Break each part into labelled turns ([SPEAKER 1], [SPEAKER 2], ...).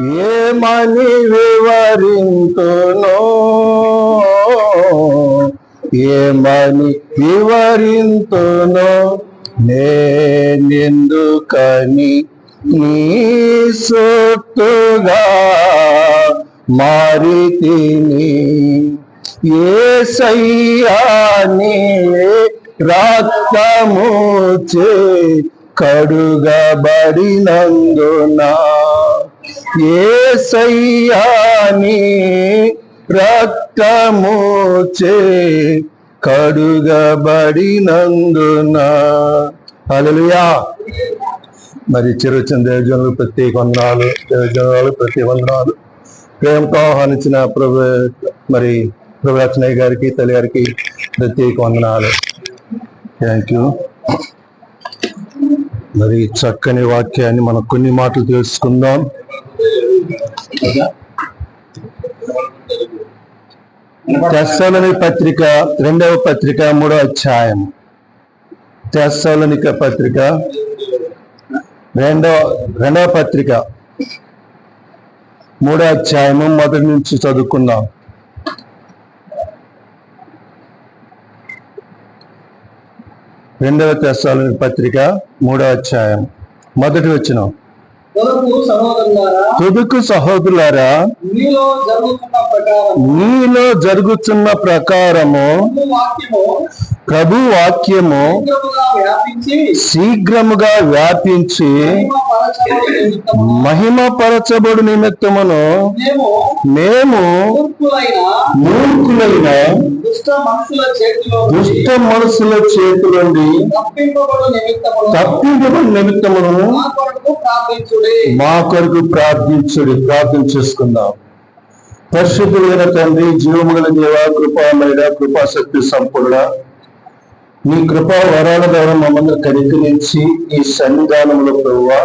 [SPEAKER 1] ఏమని వివరింతును? ఏమని వివరింతును? నేనెందుకని నీ సొత్తుగా మారి తిని? సయ్యాని రక్తము చే కడుగబడినందున ఏసయ్యాని రక్తముచే కడుగబడినందున. హల్లెలూయా. మరి చిరుచిన దేవజనులు ప్రత్యేక వందనాలు దేవజనాలు ప్రతి వందనాలు. ప్రేమతో ఆహ్వానించిన ప్రభు మరి ప్రభు గారికి తల్లి గారికి ప్రత్యేక వందనాలు. థ్యాంక్ యూ మరి చక్కని వాక్యాన్ని మనం కొన్ని మాటలు తెలుసుకుందాం. తెస్సలోని పత్రిక రెండవ పత్రిక మూడవ అధ్యాయం. తెస్సలోనిక పత్రిక రెండవ రెండవ పత్రిక మూడో అధ్యాయము మొదటి నుంచి చదువుకుందాం. రెండవ తెస్సలోని పత్రిక మూడో అధ్యాయం. మొదటి వచ్చినాం
[SPEAKER 2] కొరకు సహోదరులారా మీలో జరుగుతున్న ప్రకారం
[SPEAKER 1] నీలో జరుగుతున్న ప్రకారము ప్రభు వాక్యము
[SPEAKER 2] శీఘ్రముగా వ్యాపించి మహిమపరచబడు
[SPEAKER 1] నిమిత్తమును
[SPEAKER 2] మేము మూర్ఖులైన దుష్ట
[SPEAKER 1] మనసుల చేతులండి తప్పించబడి నిమిత్తమును
[SPEAKER 2] మా కొరకు ప్రార్థించుడి
[SPEAKER 1] ప్రార్థన చేసుకుందాం పరిశుద్ధులైన తండ్రి జీవముగల దేవ కృపామయుడ కృపాశక్తి సంపూర్ణ నీ కృపా వరాల ద్వారా మమ్మల్ని కనికరించి నీ సన్నిధానములో ప్రభువా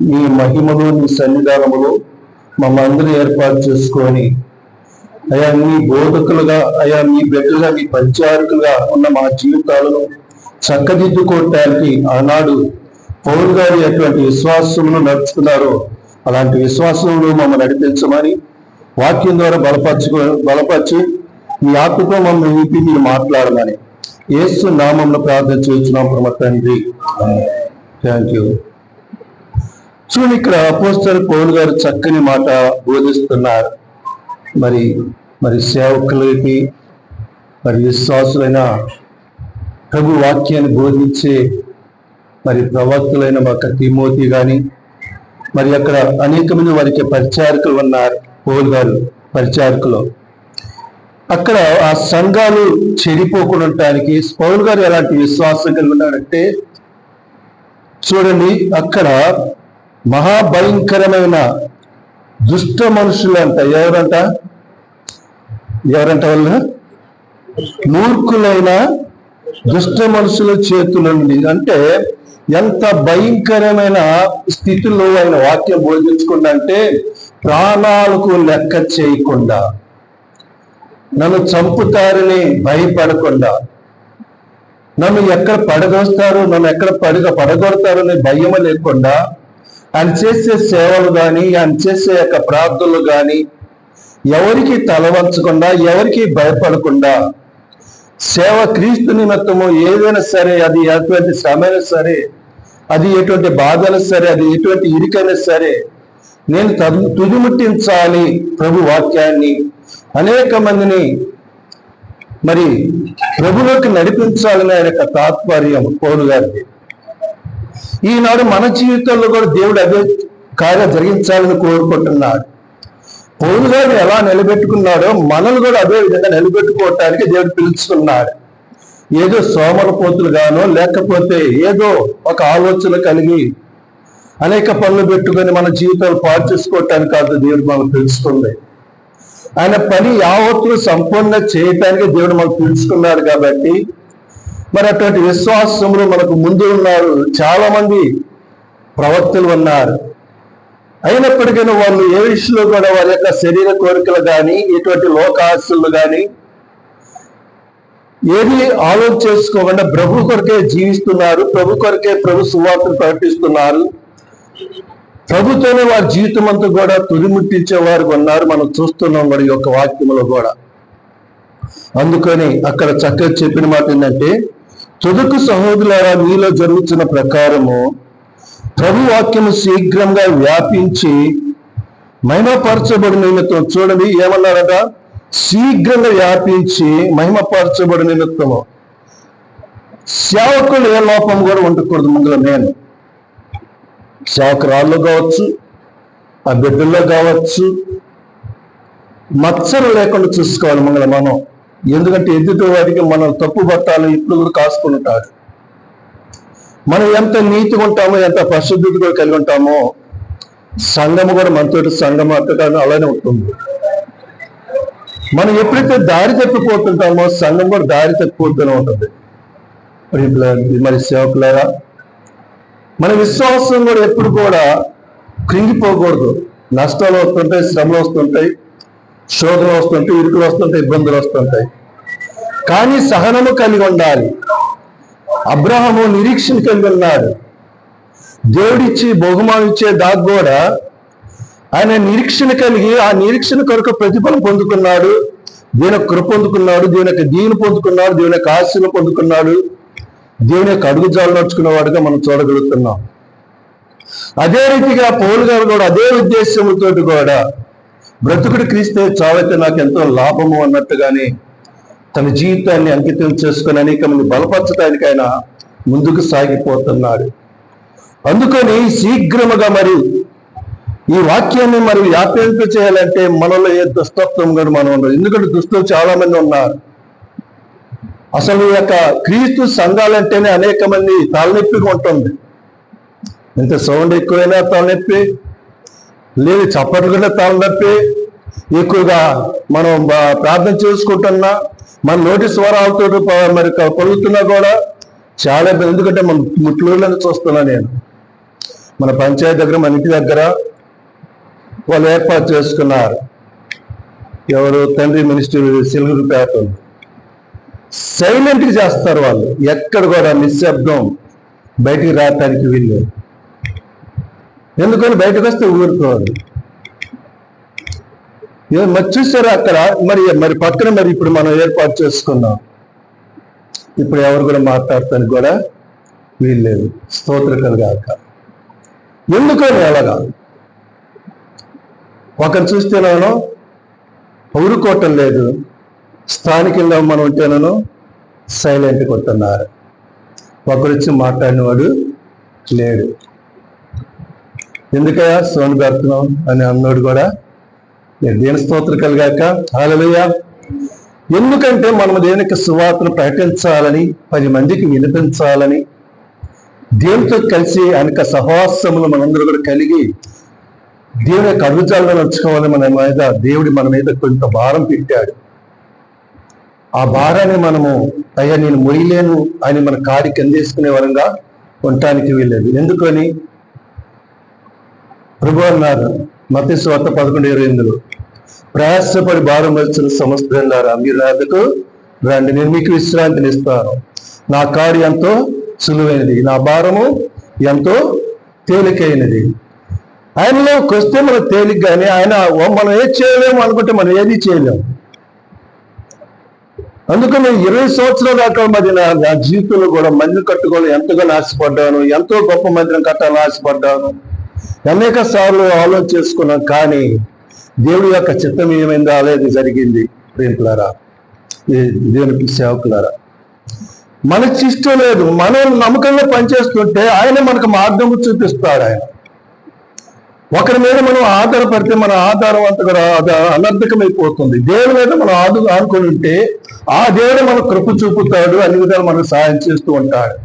[SPEAKER 1] నీ మహిమలు నీ సన్నిధానములు మమ్మందరూ ఏర్పాటు చేసుకొని అయా నీ బోధకులుగా అయా నీ బిడ్డలుగా నీ పరిచారకులుగా ఉన్న మా జీవితాలను చక్కదిద్దుకోవటానికి ఆనాడు పౌరు గారు ఎటువంటి విశ్వాసమును నడుచుకున్నారో అలాంటి విశ్వాసంలో మమ్మల్ని నడిపించమని వాక్యం ద్వారా బలపరచుకో బలపరిచి మీ ఆత్మతో మమ్మల్ని నింపి మీరు మాట్లాడమని. ఏసు నామంలో ప్రార్థన చేస్తున్నాం ప్రమ తండ్రి. థ్యాంక్ యూ చూడండి ఇక్కడ అపోస్టర్ పౌలు గారు చక్కని మాట బోధిస్తున్నారు. మరి మరి సేవకులకి మరి విశ్వాసులైన ప్రభు వాక్యాన్ని బోధించే మరి ప్రవక్తులైన ఒక తిమోతి కానీ మరి అక్కడ అనేకమైన వారికి పరిచారకులు ఉన్నారు పౌలు గారు పరిచారకులు. అక్కడ ఆ సంఘాలు చెడిపోకుండా ఉండటానికి పౌరులు గారు ఎలాంటి విశ్వాసం కలిగి ఉన్నాడంటే చూడండి అక్కడ మహాభయంకరమైన దుష్ట మనుషులంట. ఎవరంట? ఎవరంట వాళ్ళు? మూర్ఖులైన దుష్ట మనుషుల చేతుల నుండి. అంటే ఎంత భయంకరమైన స్థితిలో ఆయన వాక్యం బోధించకుండా అంటే ప్రాణాలకు లెక్క చేయకుండా. నన్ను చంపుతారని భయపడకుండా నన్ను ఎక్కడ పడదోస్తారు నన్ను ఎక్కడ పడగ పడగొడతారు అనే భయం లేకుండా ఆయన చేసే సేవలు కానీ ఆయన చేసే యొక్క ప్రార్థనలు కానీ ఎవరికి తలవంచకుండా ఎవరికి భయపడకుండా సేవ క్రీస్తు నిమిత్తము ఏదైనా సరే అది ఎటువంటి శ్రమైనా సరే అది ఎటువంటి బాధైనా సరే అది ఎటువంటి ఇరికైనా సరే నేను తుదిముట్టించాలి ప్రభు వాక్యాన్ని. అనేక మందిని మరి ప్రభులోకి నడిపించాలని ఆయన యొక్క తాత్పర్యం పౌరు గారికి ఈనాడు మన జీవితంలో కూడా దేవుడు అదే కార్యం జరిగించాలని కోరుకుంటున్నాడు. పౌరు గారిని ఎలా నిలబెట్టుకున్నాడో మనల్ని కూడా అదే విధంగా నిలబెట్టుకోవటానికి దేవుడు పిలుచుకున్నాడు ఏదో సోమరపోతులు గానో లేకపోతే ఏదో ఒక ఆలోచన కలిగి అనేక పనులు పెట్టుకొని మన జీవితాలు పాటు చేసుకోవటానికి కాదు దేవుడు మనకు తెలుస్తుంది ఆయన పని యావత్తులు సంపూర్ణ చేయటానికి దేవుడు మనకు పిలుచుకున్నాడు కాబట్టి మరి అటువంటి విశ్వాసములు మనకు ముందు ఉన్నారు. చాలా మంది ప్రవక్తలు ఉన్నారు. అయినప్పటికైనా వాళ్ళు ఏ విషయంలో కూడా వారి యొక్క శరీర కోరికలు కానీ ఇటువంటి లోకాశలు కానీ ఏది ఆలోచన చేసుకోకుండా ప్రభు కొరకే జీవిస్తున్నారు. ప్రభు కొరకే ప్రభు సువార్తను ప్రకటిస్తున్నారు. ప్రభుత్వమే వారి జీవితం అంతా కూడా తుదిముట్టించే వారు ఉన్నారు. మనం చూస్తున్నాం మరి ఈ యొక్క వాక్యంలో కూడా. అందుకని అక్కడ చక్కగా చెప్పిన మాట ఏంటంటే తుదకు సహోదరులారా మీలో జరుగుతున్న ప్రకారము ప్రభు వాక్యము శీఘ్రంగా వ్యాపించి మహిమపరచబడి నిమిత్తం చూడండి. ఏమన్నారట? శీఘ్రంగా వ్యాపించి మహిమపరచబడిన నిమిత్తము సేవకులు ఏ లోపం కూడా ఉండకూడదు ముందులో నేను. చాకరాళ్ళు కావచ్చు ఆ బిడ్డల్లో కావచ్చు మచ్చలు లేకుండా చూసుకోవాలి మనల్ని మనం. ఎందుకంటే ఎదుటి వాడికి మనం తప్పు పట్టాలి ఇప్పుడు కూడా కాసుకుంటాడు మనం ఎంత నీతిగా ఉంటామో ఎంత పరిశుద్ధత కూడా కలిగి ఉంటామో సంఘము కూడా మనతో సంఘం అట్టగా అలానే ఉంటుంది. మనం ఎప్పుడైతే దారి తప్పిపోతుంటామో సంఘం కూడా దారి తప్పిపోతూనే ఉంటుంది. మరి మరి సేవకులారా మన విశ్వాసం కూడా ఎప్పుడు కూడా కృంగిపోకూడదు. నష్టాలు వస్తుంటాయి శ్రమలు వస్తుంటాయి శోధనలు వస్తుంటాయి ఇరుకులు వస్తుంటాయి ఇబ్బందులు వస్తుంటాయి. కానీ సహనము కలిగి ఉండాలి. అబ్రహము నిరీక్షణ కలిగి ఉన్నాడు. దేవుడిచ్చి బహుమానం ఇచ్చే దాకా కూడా ఆయన నిరీక్షణ కలిగి ఆ నిరీక్షణ కొరకు ప్రతిఫలం పొందుకున్నాడు. దీని కృప పొందుకున్నాడు దీని యొక్క దీని పొందుకున్నాడు దీని యొక్క ఆశను పొందుకున్నాడు. దేవుని యొక్క అడుగుజాలు నడుచుకున్నవాడుగా మనం చూడగలుగుతున్నాం. అదే రీతిగా పౌలు గారు కూడా అదే ఉద్దేశంతో కూడా బ్రతుకుడు క్రీస్తే చావైతే నాకు ఎంతో లాభము అన్నట్టుగానే తన జీవితాన్ని అంకితం చేసుకుని అనేక మంది బలపరచడానికి ఆయన ముందుకు సాగిపోతున్నాడు. అందుకని శీఘ్రముగా మరి ఈ వాక్యాన్ని మరి వ్యాపింప చేయాలంటే మనలో ఏ దుస్తత్వం కూడా మనం ఉండదు. ఎందుకంటే దుస్తులు చాలా మంది ఉన్నారు. అసలు ఈ యొక్క క్రీస్తు సంఘాలంటేనే అనేక మంది తలనొప్పిగా ఉంటుంది. ఎంత సౌండ్ ఎక్కువైనా తలనొప్పి లేదు చప్పట్లు కూడా తలనొప్పి ఎక్కువగా మనం బా- ప్రార్థన చేసుకుంటున్నా మన నోటి స్వరాలతో మరి క- పలుకుతున్నా కూడా చాలా ఇబ్బంది. ఎందుకంటే మన ముట్లూరులోనే చూస్తున్నా నేను. మన పంచాయతీ దగ్గర మన ఇంటి దగ్గర వాళ్ళు ఏర్పాటు చేసుకున్నారు. ఎవరు? తండ్రి మినిస్టర్ సిల్వర్ పేట. సైలెంట్ చేస్తారు వాళ్ళు. ఎక్కడ కూడా నిశ్శబ్దం బయటికి రావటానికి వీళ్ళు ఎందుకని బయటకు వస్తే ఊరుకోవాలి మరి చూసారా అక్కడ? మరి మరి పక్కన మరి ఇప్పుడు మనం ఏర్పాటు చేసుకున్నాం. ఇప్పుడు ఎవరు కూడా మాట్లాడటానికి కూడా వీల్లేదు. స్తోత్రకలు కాక ఎందుకని అలాగా? ఒకరు చూస్తేనేమో ఊరుకోవటం లేదు. స్థానికంగా మనం ఉంటేనను సైలెంట్ కొట్టున్నారు ఒకరిచ్చి మాట్లాడినవాడు లేడు. ఎందుకయ్యా? సోను పెడుతున్నాం అని అన్నాడు కూడా దేని స్తోత్రం కలిగాక. హాలలుయ ఎందుకంటే మనం దేనికి సువార్తను ప్రకటించాలని పది మందికి వినిపించాలని దేవునితో కలిసి అనేక సహవాసములు మనందరూ కూడా కలిగి దేవుని యొక్క అడుగుజాలను నడుచుకోవాలి మన మీద దేవుడి మన మీద కొంత భారం పెట్టాడు. ఆ భారాన్ని మనము అయ్యా నేను మొయ్యలేను అని మన కాడికి అందేసుకునే వరంగా ఉండటానికి వీల్లేదు. ఎందుకని? ప్రభు అన్నారు మత స్వార్థ పదకొండు ఇరవై ఎనిమిదిలో ప్రయాసపడి భారం వచ్చిన సమస్తంలారా మీరు నా రండి నేను మీకు విశ్రాంతిని ఇస్తాను. నా కారు ఎంతో సులువైనది నా భారము ఎంతో తేలికైనది. ఆయనలోకి వస్తే మనం తేలిగ్గానే ఆయన మనం ఏది చేయలేము అనుకుంటే మనం ఏది చేయలేము. అందుకని నేను ఇరవై సంవత్సరాల దాకా మరి నా జీవితంలో కూడా మందిని కట్టుకొని ఎంతగానో ఆశపడ్డాను ఎంతో గొప్ప మందిరం కట్టాలని ఆశపడ్డాను. అనేక సార్లు ఆలోచన చేసుకున్నాను కానీ దేవుడి యొక్క చిత్తం ఏమైందో అలాగే జరిగింది. ప్రేమికులారా దేవునికి సేవకులారా మనకి ఇష్టం లేదు. మనం నమ్మకంగా పనిచేస్తుంటే ఆయన మనకు మార్గం చూపిస్తాడు ఆయన. ఒకరి మీద మనం ఆధారపడితే మన ఆధారం అంతగా అనర్థకమైపోతుంది. దేవుడి మీద మనం ఆదు ఆనుకొని ఉంటే ఆ దేవుడు మన కృప చూపుతాడు అన్ని విధాలు మనకు సహాయం చేస్తూ ఉంటాడు.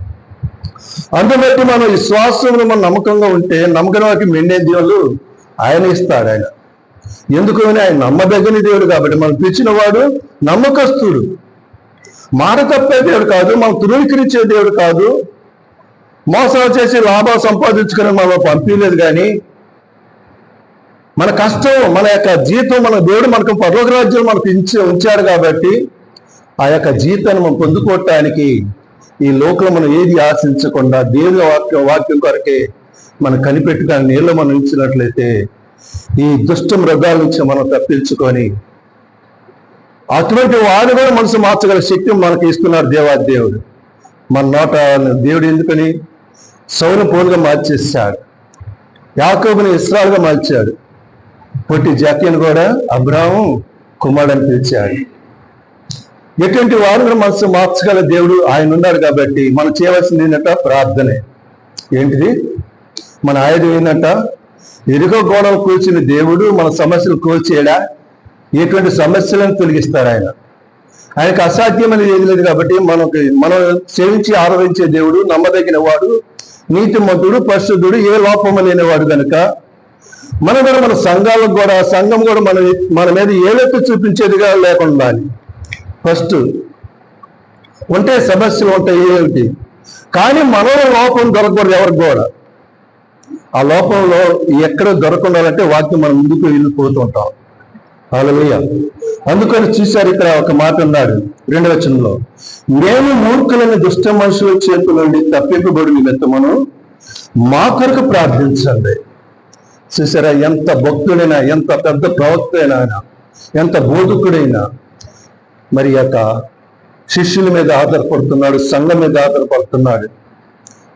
[SPEAKER 1] అందుబట్టి మనం విశ్వాసంలో మనం నమ్మకంగా ఉంటే నమ్మకం వారికి మెండే దేవుడు ఆయన ఇస్తాడు ఆయన. ఎందుకు అని ఆయన నమ్మదగిన దేవుడు కాబట్టి మనం పిలిచిన వాడు నమ్మకస్తుడు. మాట తప్పే దేవుడు కాదు మనం ధృవీకరించే దేవుడు కాదు. మోసాలు చేసి లాభాలు సంపాదించుకుని మనం పంపించలేదు కానీ మన కష్టం మన యొక్క జీతం మన దేవుడు మనకు పర్లోక రాజ్యం మనకు ఇచ్చి ఉంచాడు కాబట్టి ఆ యొక్క జీతాన్ని మనం పొందుకోవటానికి ఈ లోకంలో మనం ఏది ఆశించకుండా దేవుని వాక్యం వాక్యం కొరకే మనం కనిపెట్టుకొని నీళ్ళు మనం ఇచ్చినట్లయితే ఈ దుష్ట మృగాల నుంచి మనం తప్పించుకొని అటువంటి వాడు కూడా మనసు మార్చగల శక్తి మనకి ఇస్తున్నాడు దేవా దేవుడు. మన నోట దేవుడు ఎందుకని? సౌర పోలుగా మార్చేశాడు. యాకోబుని ఇస్రాలుగా మార్చాడు. పొట్టి జాతీయను కూడా అబ్రాహం కుమారుడు అని పిలిచాడు. ఎటువంటి వారు మనసు మార్చగల దేవుడు ఆయన ఉన్నాడు కాబట్టి మనం చేయవలసింది ఏంటంట ప్రార్థనే. ఏంటిది? మన ఆయుధం ఏంటంట ఎరుగో గోడలు కూర్చుని దేవుడు మన సమస్యలు కోల్చేయడా? ఎటువంటి సమస్యలను తొలగిస్తారు ఆయన? ఆయనకు అసాధ్యమైనది ఏది లేదు కాబట్టి మనకి మనం సేవించి ఆరాధించే దేవుడు నమ్మదగిన వాడు నీతిమంతుడు పరిశుద్ధుడు ఏ లోపము లేనివాడు కనుక మన కూడా మన సంఘాలకు కూడా సంఘం కూడా మన మన మీద ఏలెత్తి చూపించేదిగా లేకుండా ఉండాలి ఫస్ట్ ఉంటే సమస్యలు ఉంటాయి ఏమిటి? కానీ మనలో లోపం దొరకకూడదు ఎవరికి కూడా. ఆ లోపంలో ఎక్కడ దొరకుండాలంటే వాటిని మనం ముందుకు వెళ్ళిపోతూ ఉంటాం. అందుకని చూశారు ఇక్కడ ఒక మాట ఉన్నాడు రెండు వచనంలో మేము మూర్ఖులని దుష్ట మనుషుల చేతుల నుండి తప్పింపబడి నిమిత్తమును మా కొరకు ప్రార్థించండి. చూసారా? ఎంత భక్తుడైనా ఎంత పెద్ద ప్రవక్త అయినా ఆయన, ఎంత బోధకుడైనా. మరి యొక్క శిష్యుల మీద ఆధారపడుతున్నాడు సంఘం మీద ఆధారపడుతున్నాడు.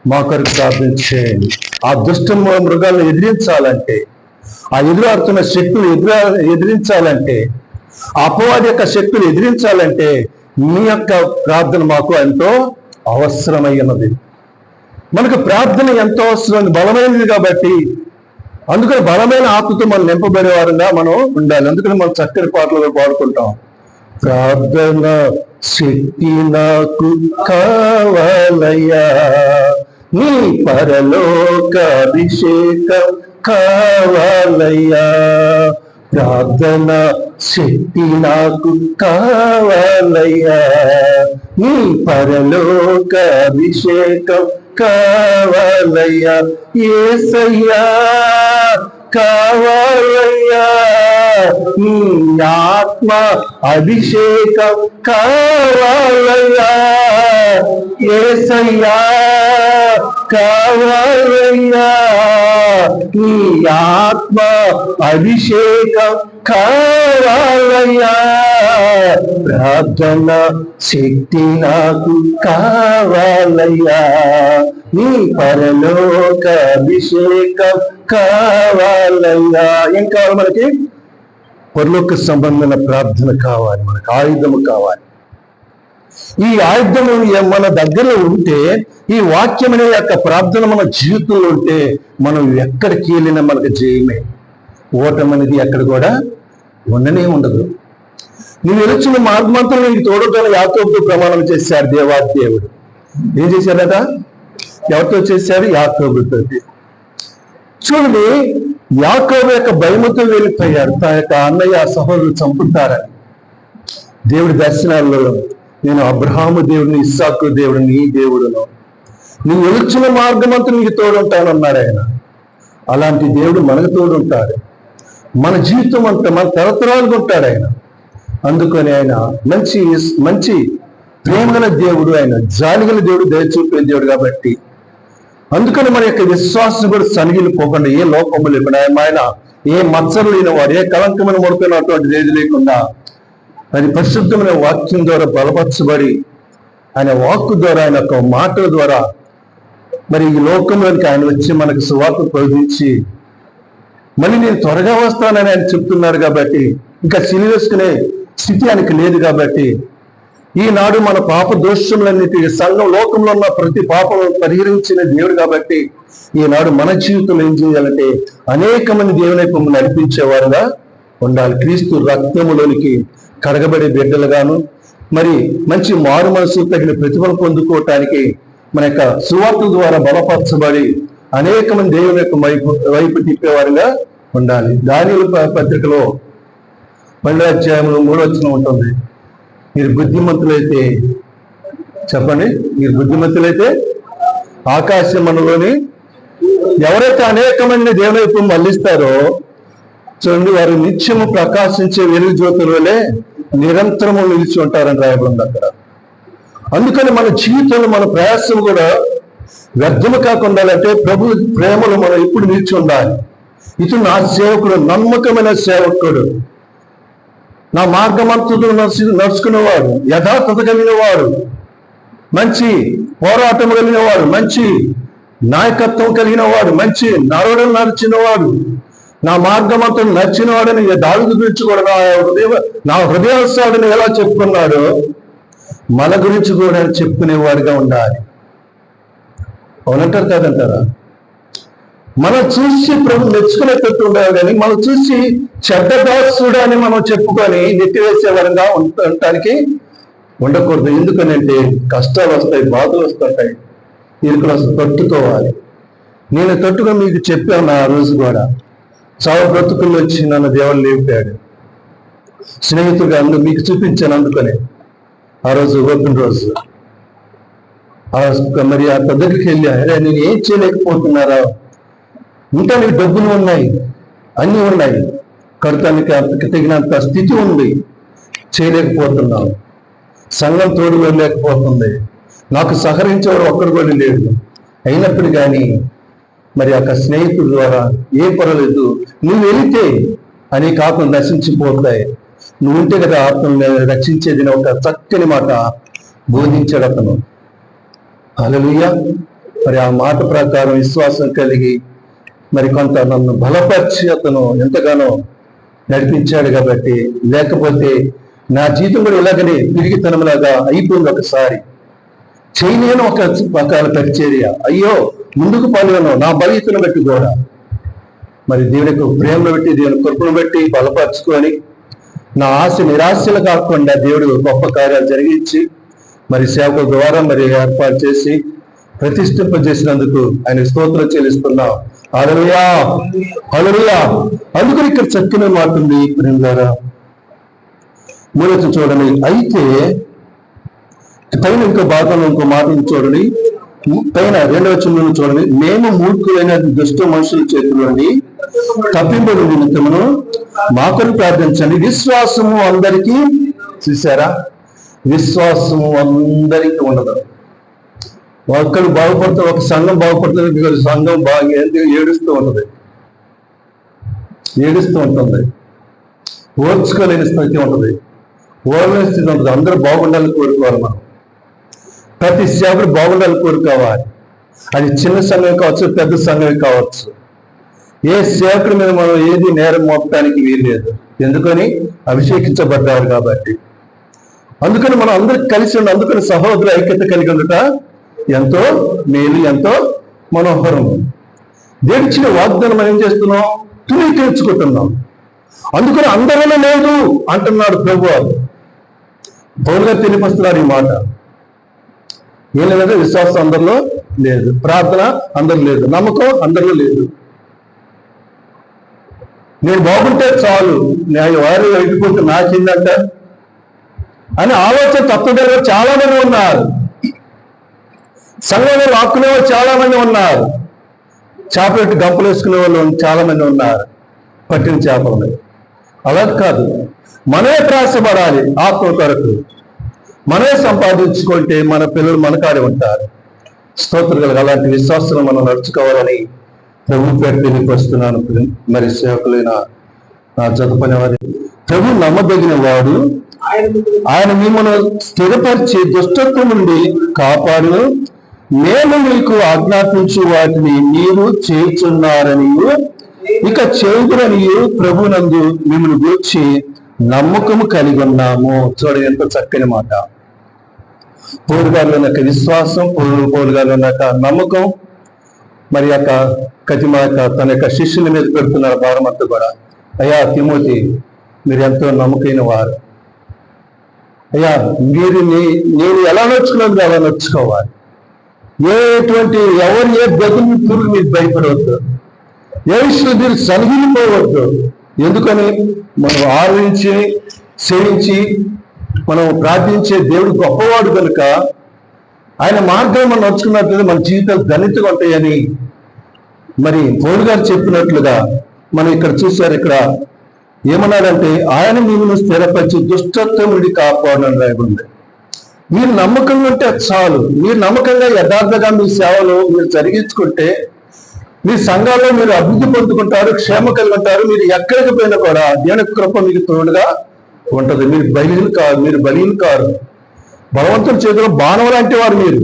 [SPEAKER 1] మా కొరకు ప్రార్థించేయండి ఆ దుష్ట మృగాలను ఎదిరించాలంటే ఆ ఎదురాడుతున్న శక్తులు ఎదురా ఎదిరించాలంటే అపవాది యొక్క శక్తులు ఎదిరించాలంటే మీ యొక్క ప్రార్థన మాకు ఎంతో అవసరమైనది. మనకు ప్రార్థన ఎంతో అవసరం బలమైనది కాబట్టి అందుకని బలమైన ఆత్మతో మనం నింపబడే వారంగా మనం ఉండాలి. అందుకని మనం చక్కటి పాటలు పాడుకుంటాం. ప్రార్థన శక్తి నాకు కావాలయ్యా. నీ పరలోక అభిషేకం కావాలయ్యా. ప్రార్థన శక్తి నాకు కావాలయ్యా. నీ పరలోక అభిషేకం కావాలయ్యా. ఏసయ్యా కావాలయ్యా. నీ ఆత్మ అభిషేకం కావాలయ్యా. ఏసయ్యా కావాలయ్యా. నీ ఆత్మ అభిషేకం కావాలయ్యా. ప్రార్థన శక్తి నాకు కావాలయ్యా. నీ పరలోక అభిషేకం కావాలయ్యా. ఏం కావాలి మనకి? పరలోక సంబంధమైన ప్రార్థన కావాలి మనకు ఆయుధము కావాలి. ఈ ఆయుధము మన దగ్గర ఉంటే ఈ వాక్యం అనే యొక్క ప్రార్థన మన జీవితంలో ఉంటే మనం ఎక్కడికి వెళ్ళినా మనకు జయమే. ఓటం అనేది ఎక్కడ కూడా ఉండనే ఉండదు. నువ్వు వెలుచున్న మార్గమంతా నీకు తోడటం యాకోబుతో ప్రమాణం చేశాడు దేవాదేవుడు ఏం చేశారట ఎవరితో చేశాడు? యాకోబుతో చూడండి యాకోబు యొక్క భయముతో వెళ్ళిపోయారు తన యొక్క అన్నయ్య సహోదరులు చంపుతారని దేవుడి దర్శనాల్లో నేను అబ్రహాము దేవుడిని ఇస్సాకు దేవుడిని నీ దేవుడును. నువ్వు వెలుచున్న మార్గమంతా నీకు తోడుంటానన్నాడు ఆయన. అలాంటి దేవుడు మనకు తోడుంటాడు. మన జీవితం అంతా మన తరతరాలుగా ఉంటాడు ఆయన. అందుకని ఆయన మంచి మంచి ప్రేమగల దేవుడు ఆయన జాలిగల దేవుడు దయచూపే దేవుడు కాబట్టి అందుకని మన యొక్క విశ్వాసం కూడా సనిగిలిపోకుండా ఏ లోపము లేకుండా ఆయన ఏ మచ్చలు లేని వాడు ఏ కలంకమైన ముడిపోయినటువంటి ఏది లేకుండా అది పరిశుద్ధమైన వాక్యం ద్వారా బలపరచబడి ఆయన వాక్కు ద్వారా ఆయన యొక్క మాటల ద్వారా మరి ఈ లోకంలోనికి ఆయన వచ్చి మనకు సువార్త ప్రవహించి మళ్ళీ నేను త్వరగా వస్తానని ఆయన చెప్తున్నారు కాబట్టి ఇంకా సిలివేసుకునే స్థితి ఆయనకి లేదు కాబట్టి ఈనాడు మన పాప దోషములన్నిటి సంఘం లోకంలో ఉన్న ప్రతి పాపం పరిహరించిన దేవుడు కాబట్టి ఈనాడు మన జీవితంలో ఏం చేయాలంటే అనేక మంది దేవుని నడిపించేవారుగా ఉండాలి. క్రీస్తు రక్తములోనికి కడగబడే బిడ్డలుగాను మరి మంచి మారు మనసు తగిన ప్రతిఫలం పొందుకోవటానికి మన యొక్క సువార్త ద్వారా బలపరచబడి అనేక మంది దేవుని యొక్క వైపు వైపు తిప్పేవారుగా ఉండాలి. దాని పత్రికలో పన్నెండు అధ్యాయంలో మూడో వచ్చిన ఉంటుంది. మీరు బుద్ధిమంతులైతే చెప్పండి. మీరు బుద్ధిమంతులైతే ఆకాశమనులోని ఎవరైతే అనేకమైన మంది మళ్ళిస్తారో చూడండి వారు నిత్యము ప్రకాశించే వెలుగు జ్యోతుల నిరంతరము నిలిచి ఉంటారని రాయబడింది అక్కడ. అందుకని మన జీవితంలో మన ప్రయాసం కూడా వ్యర్థము కాకుండా అంటే ప్రభు ప్రేమలు మనం ఇప్పుడు నిలిచి ఉండాలి. ఇతను నా సేవకుడు నమ్మకమైన సేవకుడు. నా మార్గమంతుడు నడుచు నడుచుకునేవాడు యథార్థత కలిగిన వాడు మంచి పోరాటం కలిగిన వాడు మంచి నాయకత్వం కలిగిన వాడు మంచి నడవడం నడిచిన వాడు నా మార్గమంతా నచ్చిన వాడని దాడుగు గురించి కూడా నా హృదయ నా హృదయస్థాడిని ఎలా చెప్పుకున్నాడో మన గురించి కూడా చెప్పుకునేవాడిగా ఉండాలి. అవునంటారు కదంటారా? మనం చూసి ప్రభు మెచ్చుకునేటట్టు ఉండాలి కానీ మనం చూసి చెడ్డ దాసుడు అని మనం చెప్పుకొని నెట్టివేసే వరంగా ఉండటానికి ఉండకూడదు. ఎందుకనంటే కష్టాలు వస్తాయి బాధలు వస్తుంటాయి. ఇరుకులు వస్తాయి తట్టుకోవాలి. నేను తట్టుగా మీకు చెప్పాను ఆ రోజు కూడా. చావు బ్రతుకుల్లో వచ్చి నన్ను దేవుడు లేపాడు. స్నేహితుడిగా అందు మీకు చూపించాను అందుకనే. ఆ రోజు ఓపెన్ రోజు. ఆ మరి ఆ పెద్దకి వెళ్ళి అరే నేను ఏం చేయలేకపోతున్నారా? ఇంకా నీకు డబ్బులు ఉన్నాయి అన్నీ ఉన్నాయి. కడతానికి అంతకు తగినంత స్థితి ఉంది. చేయలేకపోతున్నావు సంఘం తోడు వెళ్ళలేకపోతుంది. నాకు సహకరించేవాడు ఒక్కడు కూడా లేడు. అయినప్పుడు కానీ మరి యొక్క స్నేహితుడి ద్వారా ఏ పర్వాలేదు. నువ్వు వెళితే అనే కాకుండా నశించిపోతాయి. నువ్వు ఉంటే కదా ఆత్మని రక్షించేది అని ఒక చక్కని మాట బోధించాడు అతను. అలలుయ్య మరి ఆ మాట ప్రకారం విశ్వాసం కలిగి మరి కొంత నన్ను బలపరిచి అతను ఎంతగానో నడిపించాడు కాబట్టి లేకపోతే నా జీవితం కూడా ఇలాగనే పిరిగితనంలాగా అయిపోయింది ఒకసారి. చేయలేని ఒక రకాల పరిచర్య. అయ్యో ముందుకు పాల్గొను నా బలితను బట్టి కూడా. మరి దేవుడికి ప్రేమను బట్టి దేవుని కృపను బట్టి బలపరుచుకొని నా ఆశ నిరాశలు కాకుండా దేవుడు గొప్ప కార్యాలు జరిగించి మరి సేవకు ద్వారా మరి ఏర్పాటు చేసి ప్రతిష్ఠింపజేసినందుకు ఆయన స్తోత్రం చెల్లిస్తున్నాం. అలలుయా అలలుయా అందుకని ఇక్కడ చక్కని మాట ఉంది మూడవ ద్వారా చూడండి. అయితే పైన ఇంకో భాగంలో ఇంకో మాట చూడండి. పైన రెండవ చిన్న చూడండి. మేము మూర్ఖులైన దుష్ట మనుషుల చేతుల్లోని తప్పింపడు నిమిత్తమును మాకొని ప్రార్థించండి. విశ్వాసము అందరికీ చూసారా విశ్వాసము అందరికీ ఉండదు. ఒక్కరు బాగుపడుతూ ఒక సంఘం బాగుపడుతుంది సంఘం బాగా ఏడుస్తూ ఉంటుంది ఏడుస్తూ ఉంటుంది. ఓర్చుకోలేని స్థితి ఉంటుంది. ఓర్లేని స్థితి ఉంటుంది. అందరూ బాగుండాలని కోరుకోవాలి మనం. ప్రతి సేవకుడు బాగుండాలని కోరుకోవాలి. అది చిన్న సంఘం కావచ్చు పెద్ద సంఘం కావచ్చు. ఏ సేవకుడి మీద మనం ఏది నేరం మోపడానికి వీల్లేదు. ఎందుకని? అభిషేకించబడ్డారు కాబట్టి. అందుకని మనం అందరికి కలిసి ఉండి అందుకని సహోదరు ఐక్యత కలిగి ఉండట ఎంతో మేలు ఎంతో మనోహరం. దేవుడిచ్చిన వాగ్దానం మనం ఏం చేస్తున్నాం? ధృవీకరించుకుంటున్నాం అందుకని అందరిలో లేదు అంటున్నాడు ప్రభువారు. పౌరుగా తెలిపిస్తున్నారు ఈ మాట. ఏం లేదంటే విశ్వాసం అందరిలో లేదు. ప్రార్థన అందరూ లేదు. నమ్మకం అందరిలో లేదు. నేను బాగుంటే చాలు. నేను వారు వెళ్ళిపోతే నాకేందంట? అని ఆలోచన తత్వదేవ చాలా మంది ఉన్నారు. సంఘంలో లాక్కునే వాళ్ళు చాలా మంది ఉన్నారు. చేపలెట్టి గంపలు వేసుకునే వాళ్ళు చాలా మంది ఉన్నారు. పట్టిన చేపలు అలా కాదు. మనమే ప్రయాసపడాలి ఆత్మ కొరకు. మనమే సంపాదించుకుంటే మన పిల్లలు మనకాడ ఉంటారు. స్తోత్రులు అలాంటి విశ్వాసం మనం నడుచుకోవాలని ప్రభు పేరు వస్తున్నాను మరి సేవకులైన నా చదువుకునే వారి ప్రభు నమ్మదగిన వాడు.
[SPEAKER 2] ఆయన
[SPEAKER 1] ఆయన మిమ్మల్ని స్థిరపరిచి దుష్టత్వం నుండి కాపాడు మేము మీకు ఆజ్ఞాపించు వాటిని మీరు చేయుచున్నారని ఇక చేయుదురని ప్రభునందు మిమ్మల్ని గూర్చి నమ్మకము కలిగి ఉన్నాము. చూడండి ఎంత చక్కని మాట. పోరుగాల్లో యొక్క విశ్వాసం పోరు పోరుగాల్లో ఉన్న నమ్మకం మరి యొక్క కతిమ తన యొక్క శిష్యుల మీద పెడుతున్నారు భారం అంతా కూడా. అయ్యా తిమోతి మీరు ఎంతో నమ్మకైన వారు. అయ్యా మీరు నేను ఎలా నడుచుకున్నది అలా నడుచుకోవాలి. ఏటువంటి ఎవరు ఏ బదులు పురుగు మీకు భయపడవద్దు. ఏ విషయంలో మీరు సనిగిపోవద్దు ఎందుకని? మనం ఆదరించి సేవించి మనం ప్రార్థించే దేవుడు గొప్పవాడు కనుక ఆయన మార్గం మనం నడుచుకున్నట్లయితే మన జీవితాలు ధనితగా ఉంటాయని మరి పౌలు గారు చెప్పినట్లుగా మనం ఇక్కడ చూశారు ఇక్కడ. ఏమన్నాడంటే ఆయన మిమ్మల్ని స్థిరపరిచి దుష్టత్వం నుండి కాపాడని రాయబడింది. మీరు నమ్మకంగా ఉంటే చాలు. మీరు నమ్మకంగా యథార్థంగా మీ సేవలు మీరు జరిగించుకుంటే మీ సంఘాల్లో మీరు అభివృద్ధి పొందుకుంటారు క్షేమ కలిగి ఉంటారు మీరు ఎక్కడికి పోయినా కూడా దేవుని కృప మీకు తోడుగా ఉంటది. మీరు బలీలు కారు మీరు బలీలు కారు. బలవంతుల చేతిలో బాణం లాంటి వారు మీరు.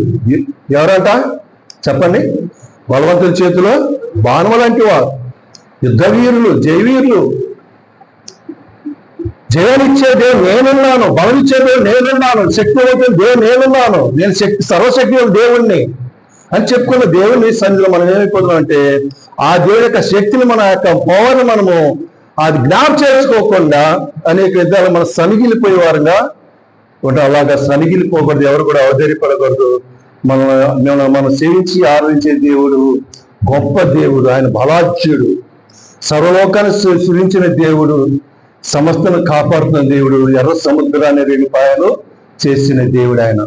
[SPEAKER 1] ఎవరంట? చెప్పండి. బలవంతుల చేతిలో బాణం లాంటి వారు. యుద్ధవీరులు జయవీరులు. జయనిచ్చే దేవుడు నేనున్నాను బలమిచ్చే దేవుడు నేనున్నాను శక్తివంతుడు దేవుడు నేనున్నాను. నేను శక్తి సర్వశక్తి దేవుణ్ణి అని చెప్పుకున్న దేవుని సన్నిధిలో మనం ఏమైపోతున్నాం అంటే ఆ దేవుడి యొక్క శక్తిని మన యొక్క పవర్ని మనము అది జ్ఞాపం చేసుకోకుండా అనేక విధాలు మనం సనిగిలిపోయే వారంగా ఒకటి అలాగా సనిగిలిపోకూడదు ఎవరు కూడా అవధరిపడకూడదు మనం మనం మనం సేవించి ఆరాధించే దేవుడు గొప్ప దేవుడు ఆయన బలాజ్యుడు. సర్వలోకాన్ని సృష్టించిన దేవుడు. సమస్తను కాపాడుతున్న దేవుడు ఎర్ర సముద్రాన్ని రెండు పాయలు చేసిన దేవుడు ఆయన.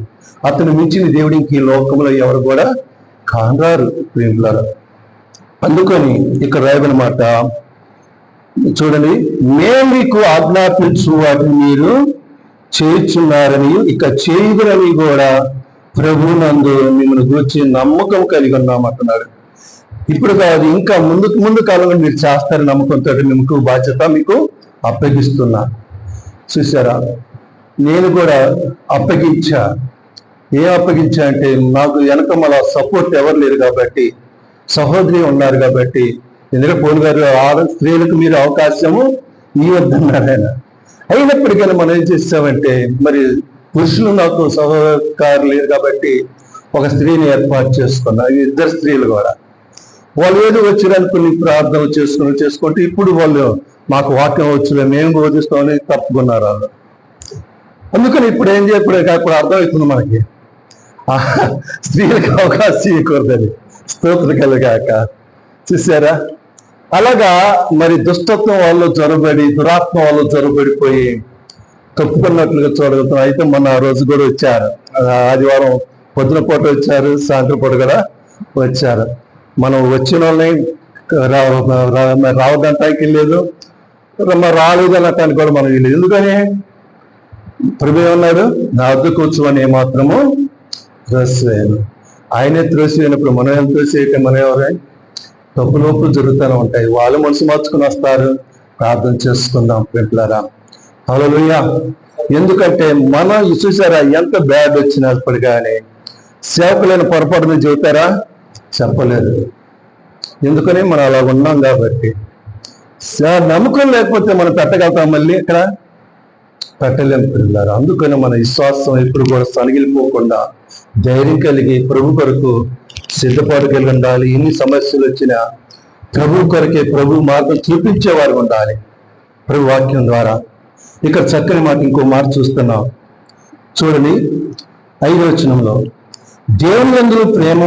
[SPEAKER 1] అతను మించిన దేవుడు ఇంక ఈ లోకంలో ఎవరు కూడా కాంగారు ప్రేమిలారు అందుకని ఇక్కడ రాయబడిన మాట చూడండి మేము మీకు ఆజ్ఞాపించు వాటిని మీరు చేయుచున్నారని ఇక చేయుదురని కూడా ప్రభునందు మిమ్మల్ని గురించి నమ్మకం కలిగి ఉన్నామంటున్నాడు ఇప్పుడు కాదు ఇంకా ముందు ముందు కాలంలో మీరు చేస్తారని నమ్మకంతో మీకు బాధ్యత మీకు అప్పగిస్తున్నా. చూసారా నేను కూడా అప్పగించా. ఏం అప్పగించా అంటే నాకు వెనక మళ్ళా సపోర్ట్ ఎవరు లేరు కాబట్టి సహోదరి ఉన్నారు కాబట్టి ఎందుకంటే పోలు గారు ఆడ స్త్రీలకు మీరు అవకాశము ఇవ్వద్దన్నారు ఆయన అయినప్పటికైనా మనం ఏం చేస్తామంటే మరి పురుషులు నాకు సహకారం లేరు కాబట్టి ఒక స్త్రీని ఏర్పాటు చేసుకున్నా. ఇద్దరు స్త్రీలు కూడా. వాళ్ళు ఏదో వచ్చిన కొన్ని ప్రార్థనలు చేసుకుని చేసుకుంటే ఇప్పుడు వాళ్ళు మాకు వాక్యం వచ్చింది మేము బోధిస్తామని తప్పుకున్నారు? వాళ్ళు అందుకని ఇప్పుడు ఏం చేయప్పుడు ఇప్పుడు అర్థమవుతుంది మనకి. స్త్రీలకు అవకాశం ఇవ్వకూడదని స్తోత్ర కలిగాక. చూసారా అలాగా మరి దుష్టత్వం వాళ్ళు జొరబడి దురాత్మ వాళ్ళు జొరబడిపోయి తప్పుకున్నట్లుగా చూడగలుగుతాం. అయితే మొన్న ఆ రోజు కూడా వచ్చారు. ఆదివారం పొద్దున పూట వచ్చారు సాయంత్రం పూట కూడా వచ్చారు. మనం వచ్చిన వాళ్ళని రా- రా- లేదు రాలేదనటానికి రాలేదు కూడా మనం వీళ్ళు ఎందుకని? ప్రభు ఏమన్నాడు? నా వద్ద కూర్చోని మాత్రము త్రోసివేయను. ఆయనే త్రోసివేయనప్పుడు మనం ఏం త్రోసివేయటం? మనం ఎవరే? తప్పు నొప్పులు జరుగుతూనే ఉంటాయి. వాళ్ళు మనసు మార్చుకుని వస్తారు. ప్రార్థన చేసుకుందాం పెంపులారా హల్లెలూయా. ఎందుకంటే మనం చూసారా ఎంత బ్యాడ్ వచ్చినప్పుడు కానీ సేవకులైన పొరపాటున చెబుతారా? చెప్పలేదు. ఎందుకని? మనం అలా ఉన్నాం కాబట్టి. నమ్మకం లేకపోతే మనం పెట్టగలుగుతాం మళ్ళీ ఇక్కడ పెట్టలేం పిల్లలు అందుకని మన విశ్వాసం ఎప్పుడు కూడా సనిగిలిపోకుండా ధైర్యం కలిగి ప్రభు కొరకు సిద్ధపాటు కలిగి ఉండాలి. ఎన్ని సమస్యలు వచ్చినా ప్రభు కొరకే ప్రభు మార్గం చూపించేవారు ఉండాలి. ప్రభు వాక్యం ద్వారా ఇక్కడ చక్కని మాట ఇంకో మాట చూస్తున్నాం. చూడండి ఐదో వచనంలో దేవుని యందు ప్రేమ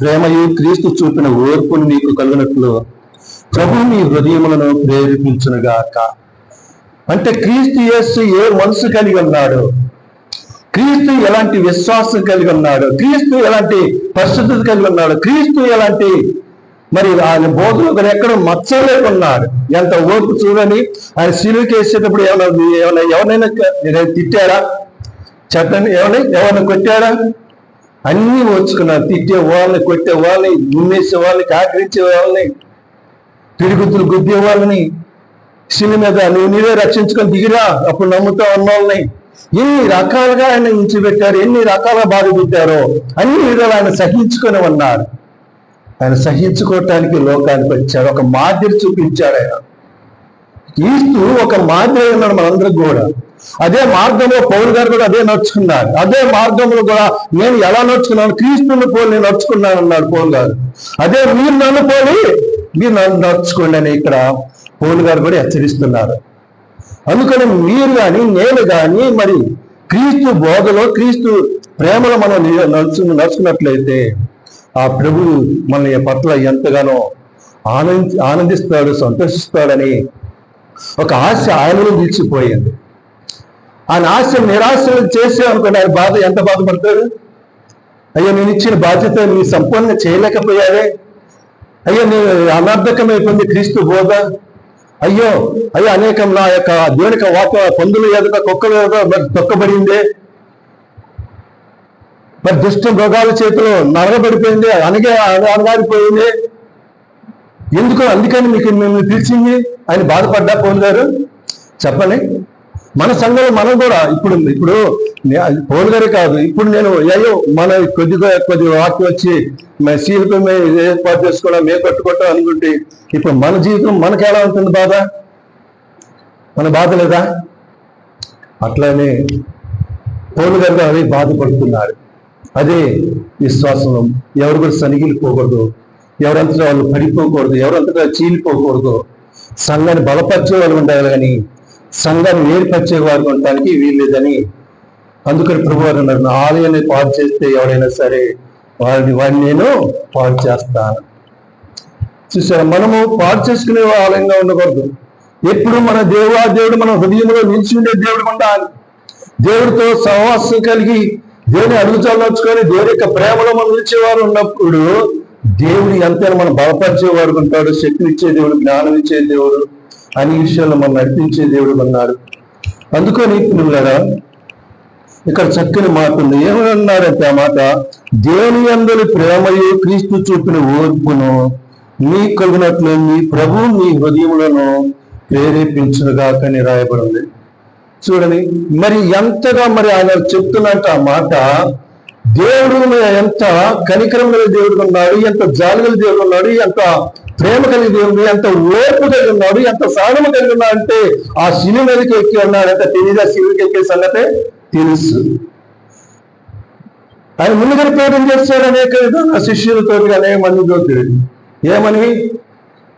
[SPEAKER 1] ప్రేమయు క్రీస్తు చూపిన ఓర్పును మీకు కలిగినట్లు ప్రభు మీ హృదయములను ప్రేరేపించునుగాక. అంటే క్రీస్తు యేసు ఏ మనసు కలిగి ఉన్నాడు? క్రీస్తు ఎలాంటి విశ్వాసం కలిగి ఉన్నాడు? క్రీస్తు ఎలాంటి పరిశుద్ధత కలిగి ఉన్నాడు? క్రీస్తు ఎలాంటి మరి ఆయన బోధన ఎక్కడ మచ్చలేకున్నాడు. ఎంత ఓర్పు చూడని ఆయన సిలువుకి వేసేటప్పుడు ఏమైనా ఏమైనా ఎవరైనా తిట్టాడా చెప్పండి ఏమైనా ఎవరిని కొట్టాడా? అన్నీ ఓర్చుకున్నారు తిట్టే వాళ్ళని కొట్టే వాళ్ళని గుమ్మేసే వాళ్ళని కాకరించే వాళ్ళని పిడిగుద్దులు గుద్దే వాళ్ళని. శిలి మీద నువ్వు నీవే రక్షించుకొని దిగిరా. అప్పుడు నమ్ముతా ఉన్న వాళ్ళని. ఎన్ని రకాలుగా ఆయన ఉంచిపెట్టారు ఎన్ని రకాల బాధ పెట్టారో అన్ని విధాలు ఆయన సహించుకొని ఉన్నారు. ఆయన సహించుకోవటానికి లోకానికి వచ్చాడు. ఒక మాదిరి చూపించాడు ఆయన. క్రీస్తు ఒక మాదిరి ఉన్నాడు మనందరికి కూడా. అదే మార్గంలో పౌరు గారు కూడా అదే నడుచుకున్నారు. అదే మార్గంలో కూడా నేను ఎలా నడుచుకున్నాను? క్రీస్తుని పోలి నేను నడుచుకున్నాను అన్నాడు పౌరు గారు. అదే మీరు నన్ను పోలి మీరు నన్ను నడుచుకోండి అని ఇక్కడ పౌరు గారు కూడా హెచ్చరిస్తున్నారు. అందుకని మీరు కానీ నేను కానీ మరి క్రీస్తు బోధలో క్రీస్తు ప్రేమలో మనం నడుచు నడుచుకున్నట్లయితే ఆ ప్రభు మన పట్ల ఎంతగానో ఆనంది ఆనందిస్తాడు సంతోషిస్తాడని ఒక ఆశ ఆయనలో నిలిచిపోయింది. ఆయన ఆశ నిరాశ చేసే అనుకోండి ఆయన బాధ ఎంత బాధపడతాడు? అయ్యో నేను ఇచ్చిన బాధ్యత నీ సంపూర్ణ చేయలేకపోయావే. అయ్యో నేను అనర్థకమైపోయింది క్రీస్తు బోధ. అయ్యో అయ్యో అనేకం నా యొక్క దేవుని యొక్క వాక్య పందుల ఎదుట కుక్కల ఎదుట మరి తొక్కబడిందే. మరి దుష్ట మృగాల చేతిలో నరగబడిపోయింది అనగే అనగారిపోయింది ఎందుకు? అందుకని మీకు మిమ్మల్ని పిలిచింది. ఆయన బాధపడ్డా పౌలు గారు? చెప్పండి. మన సంఘంలో మనం కూడా ఇప్పుడు ఇప్పుడు నే- గారే కాదు. ఇప్పుడు నేను అయ్యో మన కొద్దిగా కొద్ది వాకి వచ్చి మన మేము ఏర్పాటు చేసుకోవడం మేము కట్టుకోవటం అనుకుంటే ఇప్పుడు మన జీవితం మనకు ఎలా ఉంటుంది బాధ? మన బాధ లేదా? అట్లానే పౌలు గారు అదే బాధపడుతున్నారు. అదే విశ్వాసం. ఎవరు కూడా సనిగిలిపోకూడదు ఎవరంతటా వాళ్ళు పడిపోకూడదు. ఎవరంతటా చీలిపోకూడదు. సంఘాన్ని బలపరిచే వాళ్ళు ఉండాలి కానీ సంఘం ఏర్పరిచే వారు ఉండటానికి వీల్లేదని అందుకని ప్రభు వారు అన్నారు నా ఆలయాన్ని పాడు చేస్తే ఎవరైనా సరే వారిని వాడిని నేను పాడు చేస్తాను చూసారా మనము పాడు చేసుకునే ఆలయంగా ఉండకూడదు. ఎప్పుడు మన దేవుడా దేవుడు మన హృదయంలో నిలిచి ఉండే దేవుడు ఉండాలి. దేవుడితో సహవాసం కలిగి దేవుని అడుగుచాలొచ్చుకొని దేవుడి యొక్క ప్రేమలో మనం నిలిచేవారు ఉన్నప్పుడు దేవుడు ఎంతైనా మనం బలపరిచేవాడు ఉంటాడు శక్తినిచ్చే దేవుడు జ్ఞానం ఇచ్చే దేవుడు. అన్ని విషయాల్లో మనం నడిపించే దేవుడు అన్నాడు అందుకని పిల్లరా ఇక్కడ చక్కని మాట ఉంది. ఏమన్నారంటే ఆ మాట దేవుని అందరి ప్రేమయు క్రీస్తు చూపిన ఓర్పును నీ కలిగినట్లు నీ ప్రభు నీ హృదయములను ప్రేరేపించునుగాకని రాయబడింది. చూడండి మరి ఎంతగా మరి ఆయన చెప్తున్నట్టు ఆ మాట దేవుడు ఎంత కనికరం గల దేవుడు ఉన్నాడు ఎంత జాలి గల దేవుడు ఉన్నాడు ఎంత ప్రేమ కలిగి ఉంది ఎంత ఓర్పు కలిగి ఉన్నాడు ఎంత సహనము కలిగి ఉన్నా అంటే ఆ శిలువ మీదకి ఎక్కి ఉన్నాడు అంటే తెలియదా శిలువకి ఎక్కే సంగతే? తెలుసు. ఆయన ముందుగా పేరు చేస్తాడు అనేక విధంగా శిష్యులతో అనేక మందితో తెలియదు. ఏమని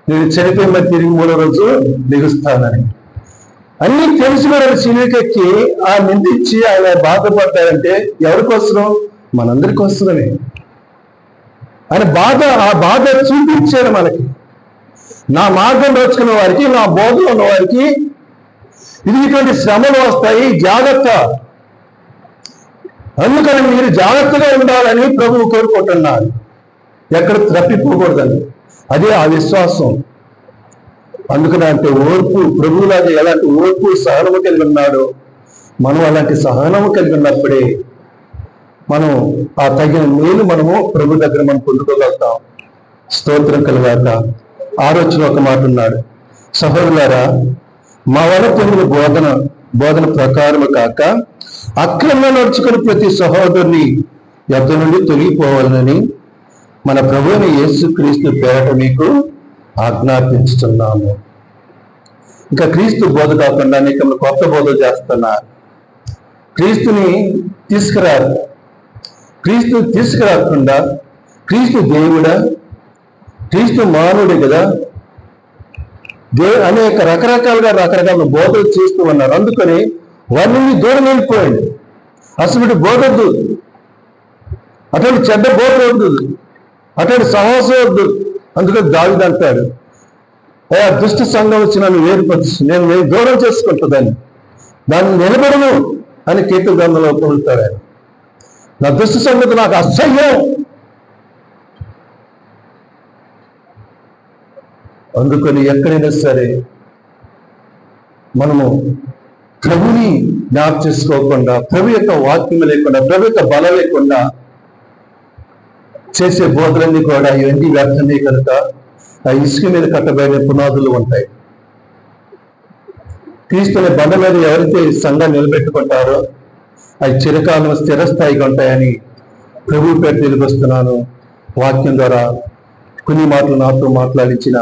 [SPEAKER 1] నేను చనిపోయిన తిరిగి మూడో రోజు దిగుస్తానని అన్ని తెలిసి కూడా ఎక్కి ఆ నిందించి ఆయన బాధపడ్డారంటే ఎవరికోసం మనందరికోసమే ఆయన బాధ ఆ బాధ చూపించాడు మనకి. నా మార్గం నేర్చుకున్న వారికి నా బోధలో ఉన్న వారికి ఇది ఇటువంటి శ్రమలు వస్తాయి. జాగ్రత్త. అందుకని మీరు జాగ్రత్తగా ఉండాలని ప్రభువు కోరుకుంటున్నారు ఎక్కడ తప్పిపోకూడదని అదే ఆ విశ్వాసం. అందుకని అంటే ఓర్పు ప్రభువులాగా ఎలాంటి ఓర్పు సహనము కలిగి ఉన్నాడో మనం అలాంటి సహనము కలిగి ఉన్నప్పుడే మనం ఆ తగిన మేలు మనము ప్రభు దగ్గర మనం పొందుకోగలుగుతాం. స్తోత్రం కలిగాక. ఆలోచన ఒక మాట ఉన్నాడు సహోదరులారా మా వల్ల పొందిన బోధన బోధన ప్రకారము కాక అక్రమంగా నడుచుకుని ప్రతి సహోదరుని ఎద్ద నుండి తొలగిపోవాలని మన ప్రభువుని యేసుక్రీస్తు పేరట మీకు ఆజ్ఞాపించుతున్నాము. ఇంకా క్రీస్తు బోధ కాకుండా అనేక కొత్త బోధ చేస్తున్నారు. క్రీస్తుని తీసుకురారు. క్రీస్తు తీసుకురాకుండా క్రీస్తు దేవుడా క్రీస్తు మానవుడే కదా? దే అనేక రకరకాలుగా రకరకాల బోధలు చేస్తూ ఉన్నారు. అందుకని వారి నుండి దూరం వెళ్ళిపోయింది అసలు బోధొద్దు అటువంటి చెడ్డ బోధ వద్దు అటువంటి సాహసం వద్దు అందుకని దావిది అంటాడు దుష్ట సంఘం వచ్చి నన్ను ఏర్పరచు. నేను నేను దూరం చేసుకుంటుందని దాన్ని. నిలబడను అని కీర్తి గ్రంథంలో పొందుతాడు ఆయన. నా దుష్ట సంగతి నాకు అసహ్యం. అందుకని ఎక్కడైనా సరే మనము ప్రభుని జ్ఞాప చేసుకోకుండా ప్రభు యొక్క వాక్యం లేకుండా ప్రభు యొక్క బలం లేకుండా చేసే బోధలన్నీ కూడా ఇవన్నీ వ్యర్థమే కనుక ఆ ఇసుక మీద కట్టబడిన పునాదులు ఉంటాయి. క్రీస్తుని బండ మీద ఎవరైతే సంఘం నిలబెట్టుకుంటారో అవి చిరకాలం స్థిరస్థాయిగా ఉంటాయని ప్రభు పేరు తెలిపిస్తున్నాను వాక్యం ద్వారా కొన్ని మాటలు నాతో మాట్లాడించిన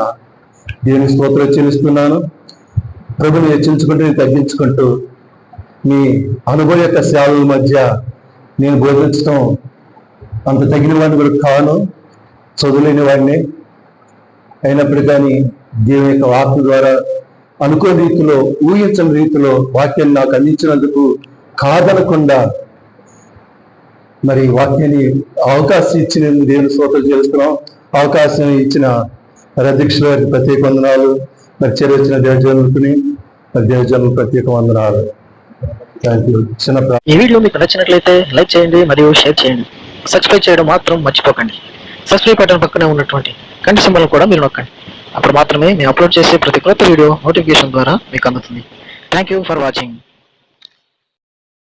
[SPEAKER 1] దేవుని స్తోత్రం చెల్లిస్తున్నాను. ప్రభుని హెచ్చించుకుంటూ నేను తగ్గించుకుంటూ మీ అనుభవ యొక్క సేవల మధ్య నేను బోధించడం అంత తగిన వాడిని కూడా కాను చదువులేని వాడిని. అయినప్పుడు కానీ దేవుని యొక్క వార్త ద్వారా అనుకోని రీతిలో ఊహించని రీతిలో వాక్యాన్ని నాకు అందించినందుకు కాదనకుండా మరి వాక్యాన్ని అవకాశం ఇచ్చిన దేవుని స్తోత్రం చేస్తున్నాం అవకాశం ఇచ్చిన మరి అధ్యక్షుల గారికి ప్రత్యేక వందనాలు. మరి చేరొచ్చిన దేవజనులకుని మరి దేవజనులకు ప్రత్యేక వందనాలు. థ్యాంక్ యూ చిన్న
[SPEAKER 3] ఈ వీడియో మీకు నచ్చినట్లయితే లైక్ చేయండి మరియు షేర్ చేయండి. సబ్స్క్రైబ్ చేయడం మాత్రం మర్చిపోకండి. సబ్స్క్రైబ్ బటన్ పక్కనే ఉన్నటువంటి కంటి సింబల్ కూడా మీరు నొక్కండి. అప్పుడు మాత్రమే మేము అప్లోడ్ చేసే ప్రతి క్రొత్త వీడియో నోటిఫికేషన్ ద్వారా మీకు అందుతుంది. Thank you for watching